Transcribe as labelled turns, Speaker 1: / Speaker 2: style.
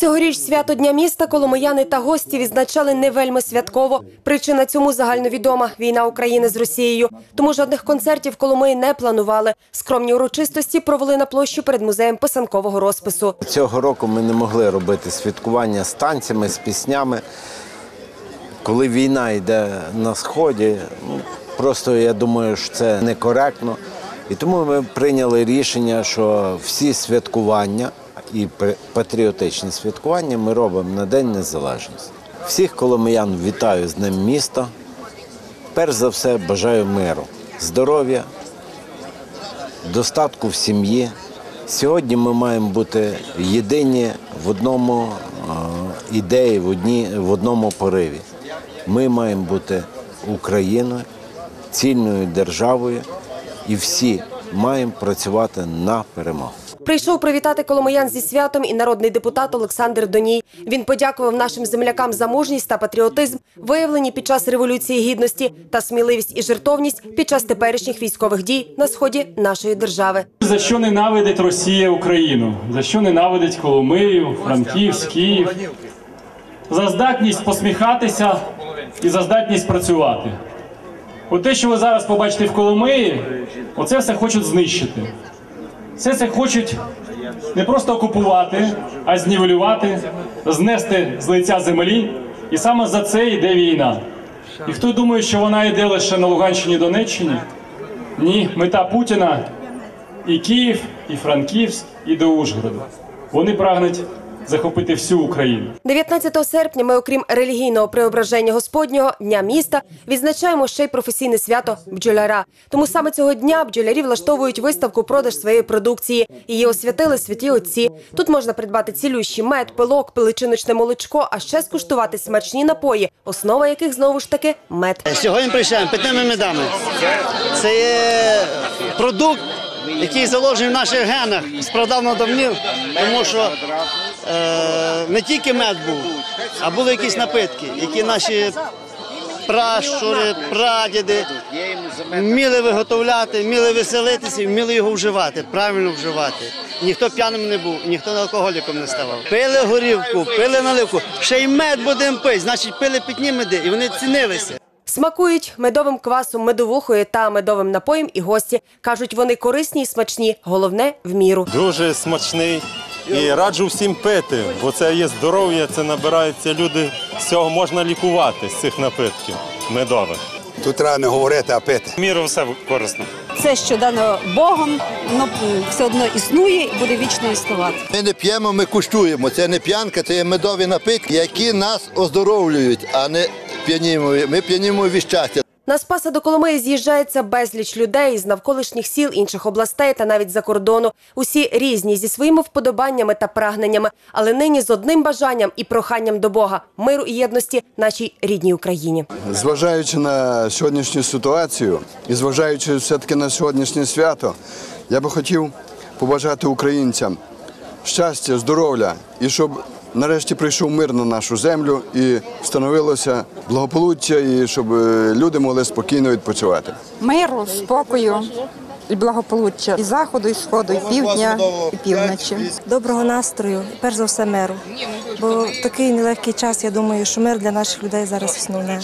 Speaker 1: Цьогоріч свято Дня міста коломияни та гості відзначали не вельми святково. Причина цьому загальновідома – війна України з Росією. Тому жодних концертів Коломиї не планували. Скромні урочистості провели на площі перед музеєм писанкового розпису.
Speaker 2: Цього року ми не могли робити святкування з танцями, з піснями. Коли війна йде на сході, ну, просто я думаю, що це некоректно. І тому ми прийняли рішення, що всі святкування і патріотичні святкування ми робимо на День Незалежності. Всіх коломиян вітаю з Днем міста. Перш за все бажаю миру, здоров'я, достатку в сім'ї. Сьогодні ми маємо бути єдині в одному ідеї, в, одні, в одному пориві. Ми маємо бути Україною, цільною державою, і всі маємо працювати на перемогу.
Speaker 1: Прийшов привітати коломиян зі святом і народний депутат Олександр Доній. Він подякував нашим землякам за мужність та патріотизм, виявлені під час революції гідності та сміливість і жертовність під час теперішніх військових дій на сході нашої держави.
Speaker 3: За що ненавидить Росія Україну? За що ненавидить Коломию, Франківськ, Київ? За здатність посміхатися і за здатність працювати. От те, що ви зараз побачите в Коломиї, оце все хочуть знищити. Все Це хочуть не просто окупувати, а знівелювати, знести з лиця землі. І саме за це йде війна. І хто думає, що вона йде лише на Луганщині і Донеччині? Ні, мета Путіна і Київ, і Франківськ, і до Ужгороду. Вони прагнуть захопити всю Україну.
Speaker 1: 19 серпня ми, окрім релігійного преображення Господнього дня міста, відзначаємо ще й професійне свято бджоляра. Тому саме цього дня бджолярі влаштовують виставку продаж своєї продукції. Її освятили святі отці. Тут можна придбати цілющий мед, пилок, пиличиночне молочко, а ще скуштувати смачні напої, основа яких знову ж таки мед.
Speaker 4: Сьогодні прийшли питними медами. Це є продукт, який заложений в наших генах з прадавно давнів, тому що е, не тільки мед був, а були якісь напитки, які наші пращури, прадіди вміли виготовляти, вміли веселитися, вміли його вживати, правильно вживати. Ніхто п'яним не був, ніхто алкоголіком не ставав. Пили горівку, пили наливку, ще й мед будемо пити, значить пили питні меди, і вони цінилися.
Speaker 1: Смакують медовим квасом, медовухою та медовим напоєм і гості. Кажуть, вони корисні і смачні, головне – в міру.
Speaker 5: Дуже смачний і раджу всім пити, бо це є здоров'я, це набираються люди. З цього можна лікувати з цих напитків медових.
Speaker 6: Тут треба не говорити, а пити.
Speaker 5: В Міру все корисно.
Speaker 7: Це, що дано Богом, воно все одно існує і буде вічно існувати.
Speaker 8: Ми не п'ємо, ми куштуємо. Це не п'янка, це є медові напитки, які нас оздоровлюють, а не п'янімо. Ми п'янімо від щастя.
Speaker 1: На Спаса до Коломиї з'їжджається безліч людей з навколишніх сіл, інших областей та навіть за кордону. Усі різні зі своїми вподобаннями та прагненнями, але нині з одним бажанням і проханням до Бога миру і єдності нашій рідній Україні.
Speaker 6: Зважаючи на сьогоднішню ситуацію і зважаючи все-таки на сьогоднішнє свято, я би хотів побажати українцям щастя, здоров'я і щоб нарешті прийшов мир на нашу землю і встановилося благополуччя, і щоб е, люди могли спокійно відпочивати.
Speaker 9: миру, спокою і благополуччя і заходу, і сходу, і півдня, і півночі.
Speaker 10: доброго настрою, перш за все миру. Бо в такий нелегкий час я думаю, що мир для наших людей зараз основне.